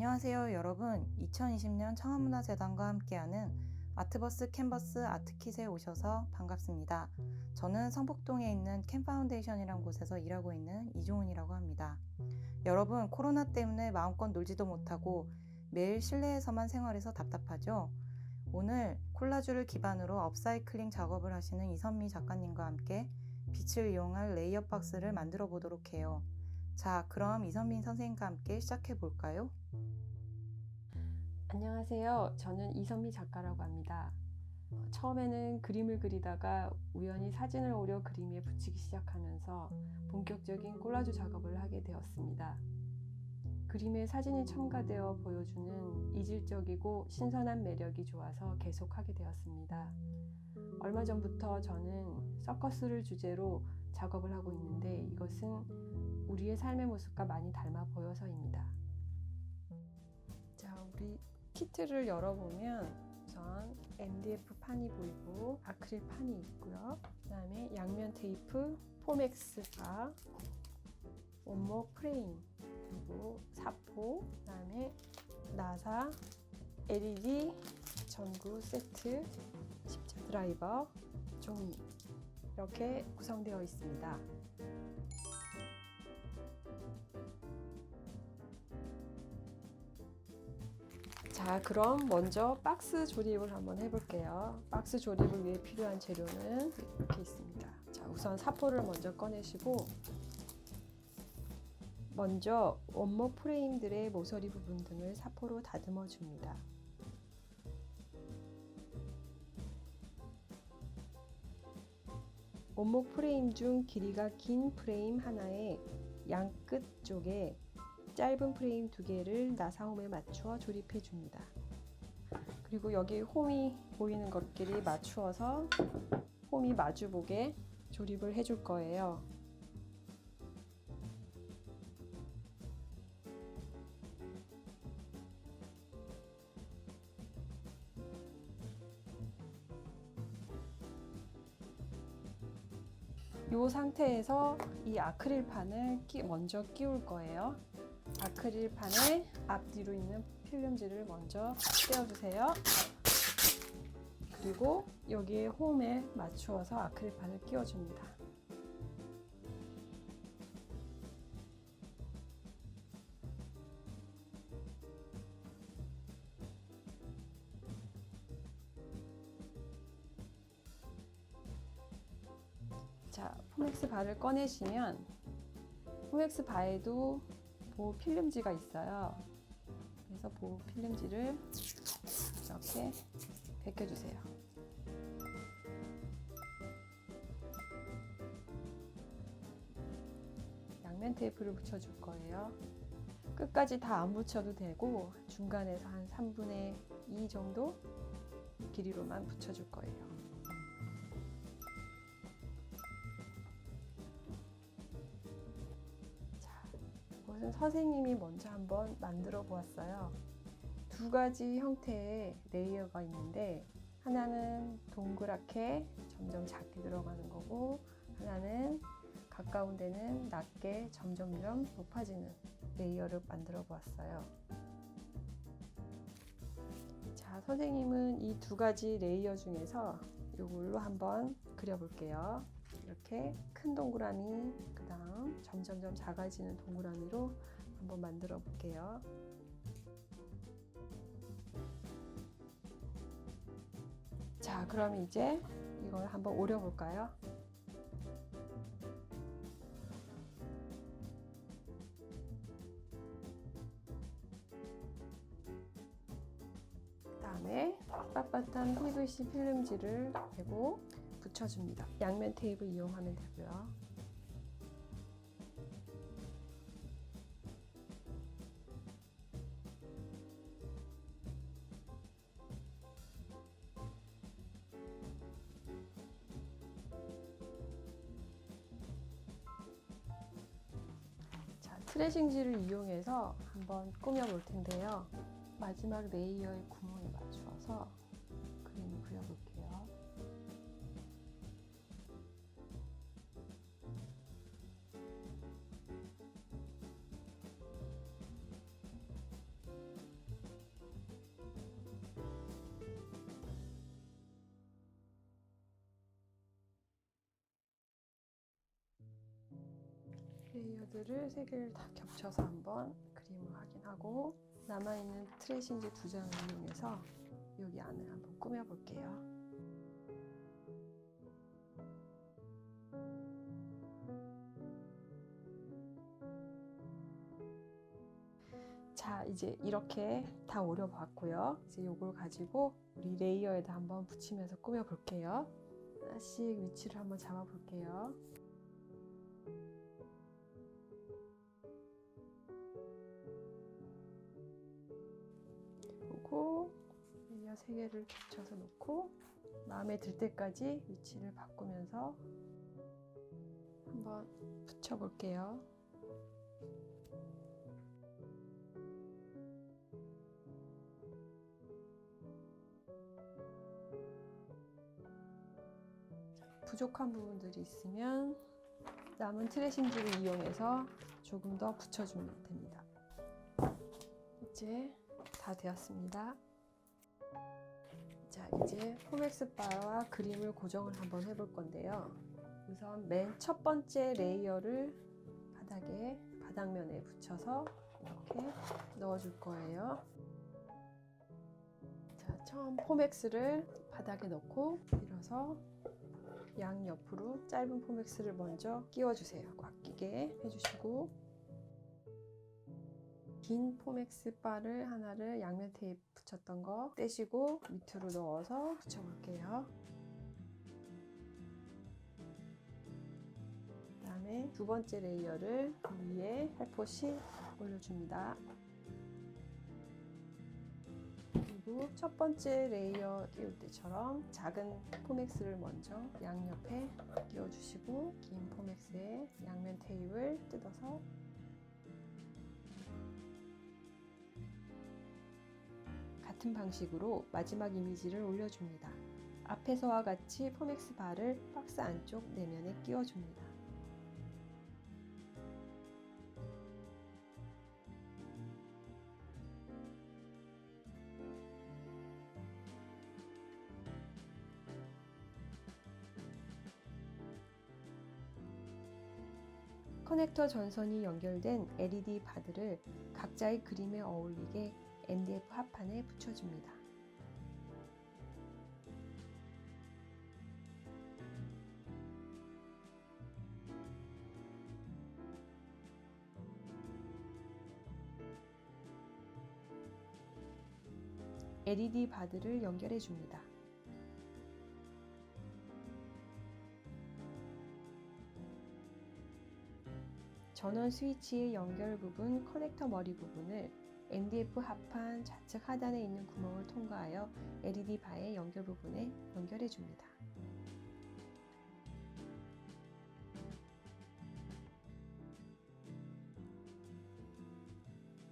안녕하세요 여러분. 2020년 청와문화재단과 함께하는 아트버스 캔버스 아트kit에 오셔서 반갑습니다. 저는 성북동에 있는 캠파운데이션이란 곳에서 일하고 있는 이종훈이라고 합니다. 여러분 코로나 때문에 마음껏 놀지도 못하고 매일 실내에서만 생활해서 답답하죠? 오늘 콜라주를 기반으로 업사이클링 작업을 하시는 이선미 작가님과 함께 빛을 이용할 레이어 박스를 만들어 보도록 해요 자, 그럼 이선민 선생님과 함께 시작해 볼까요? 안녕하세요. 저는 이선미 작가라고 합니다. 어, 처음에는 그림을 그리다가 우연히 사진을 오려 그림 위에 붙이기 시작하면서 본격적인 콜라주 작업을 하게 되었습니다. 그림에 사진이 첨가되어 보여주는 이질적이고 신선한 매력이 좋아서 계속하게 되었습니다. 얼마 전부터 저는 서커스를 주제로 작업을 하고 있는데 이것은 우리의 삶의 모습과 많이 닮아 보여서입니다. 자, 우리 키트를 열어보면 우선 MDF 판이 보이고 아크릴 판이 있고요. 그 다음에 양면 테이프, 포맥스바, 원목 프레임, 그리고 사포, 그 다음에 나사, LED 전구 세트, 십자 드라이버, 종이 이렇게 구성되어 있습니다. 자, 그럼 먼저 박스 조립을 한번 해볼게요. 박스 조립을 위해 필요한 재료는 이렇게 있습니다. 자, 우선 사포를 먼저 꺼내시고 먼저 원목 프레임들의 모서리 부분 등을 사포로 다듬어 줍니다. 원목 프레임 중 길이가 긴 프레임 하나의 양끝 쪽에 짧은 프레임 두 개를 나사홈에 맞추어 조립해 줍니다. 그리고 여기 홈이 보이는 것끼리 맞추어서 홈이 마주보게 조립을 해줄 거예요. 이 상태에서 이 아크릴판을 먼저 끼울 거예요. 아크릴판에 앞뒤로 있는 필름지를 먼저 떼어주세요. 그리고 여기에 홈에 맞추어서 아크릴판을 끼워줍니다. 자, 포맥스 바를 꺼내시면 포맥스 바에도 보호 필름지가 있어요. 그래서 보호 필름지를 이렇게 벗겨주세요. 양면 테이프를 붙여줄 거예요. 끝까지 다 안 붙여도 되고 중간에서 한 3분의 2 정도 길이로만 붙여줄 거예요. 이것은 선생님이 먼저 한번 만들어 보았어요. 두 가지 형태의 레이어가 있는데 하나는 동그랗게 점점 작게 들어가는 거고 하나는 가까운 데는 낮게 점점점 높아지는 레이어를 만들어 보았어요. 자, 선생님은 이 두 가지 레이어 중에서 이걸로 한번 그려볼게요. 이렇게 큰 동그라미, 그 다음 점점점 작아지는 동그라미로 한번 만들어 볼게요. 자, 그럼 이제 이걸 한번 오려볼까요? 다음에 빳빳한 PVC 필름지를 대고 붙여줍니다. 양면 테이프 이용하면 되고요. 자, 트레싱지를 이용해서 한번 꾸며 볼 텐데요. 마지막 레이어의 구멍에 맞추어서 레이어들을 세 개를 다 겹쳐서 한번 그림을 확인하고 남아있는 트레이싱지 두 장을 이용해서 여기 안을 한번 꾸며볼게요. 자, 이제 이렇게 다 오려봤고요. 이제 이걸 가지고 우리 레이어에다 한번 붙이면서 꾸며볼게요. 하나씩 위치를 한번 잡아볼게요. 그리고 레이어 세 개를 겹쳐서 놓고 마음에 들 때까지 위치를 바꾸면서 한번 붙여볼게요. 부족한 부분들이 있으면 남은 트레싱지를 이용해서 조금 더 붙여주면 됩니다. 이제 다 되었습니다. 자, 이제 포맥스 바와 그림을 고정을 한번 해볼 건데요. 우선 맨 첫 번째 레이어를 바닥에 바닥면에 붙여서 이렇게 넣어줄 거예요. 자, 처음 포맥스를 바닥에 넣고 밀어서 양 옆으로 짧은 포맥스를 먼저 끼워주세요. 꽉 끼게 해주시고 긴 포맥스 바를 하나를 양면 테이프 붙였던 거 떼시고 밑으로 넣어서 붙여볼게요. 그다음에 두 번째 레이어를 그 위에 살포시 올려줍니다. 그리고 첫 번째 레이어 끼울 때처럼 작은 포맥스를 먼저 양옆에 끼워주시고 긴 포맥스에 양면 테이프를 뜯어서 같은 방식으로 마지막 이미지를 올려줍니다. 앞에서와 같이 포맥스 바를 박스 안쪽 내면에 끼워줍니다. 커넥터 전선이 연결된 LED 바드를 각자의 그림에 어울리게 MDF 합판에 붙여줍니다. LED 바드를 연결해 줍니다. 전원 스위치의 연결 부분 커넥터 머리 부분을 MDF 합판 좌측 하단에 있는 구멍을 통과하여 LED 바의 연결 부분에 연결해 줍니다.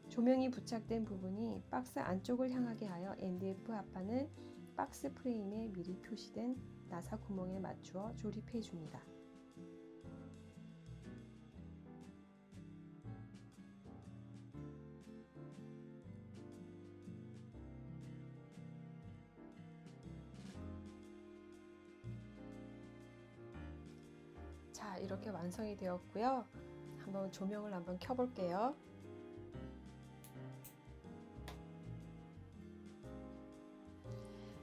조명이 부착된 부분이 박스 안쪽을 향하게 하여 MDF 합판을 박스 프레임에 미리 표시된 나사 구멍에 맞추어 조립해 줍니다. 자, 이렇게 완성이 되었고요. 한번 조명을 한번 켜볼게요.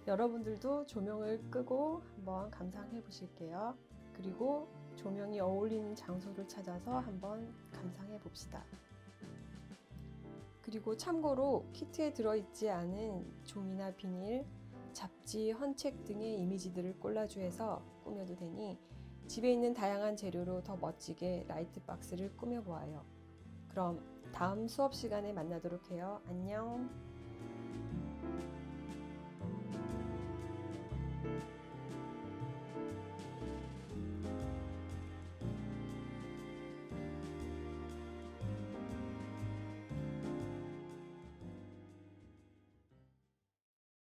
여러분들도 조명을 끄고 한번 감상해 보실게요. 그리고 조명이 어울리는 장소를 찾아서 한번 감상해 봅시다. 그리고 참고로 키트에 들어있지 않은 종이나 비닐, 잡지, 헌책 등의 이미지들을 콜라주해서 꾸며도 되니 집에 있는 다양한 재료로 더 멋지게 라이트 박스를 꾸며보아요. 그럼 다음 수업 시간에 만나도록 해요. 안녕!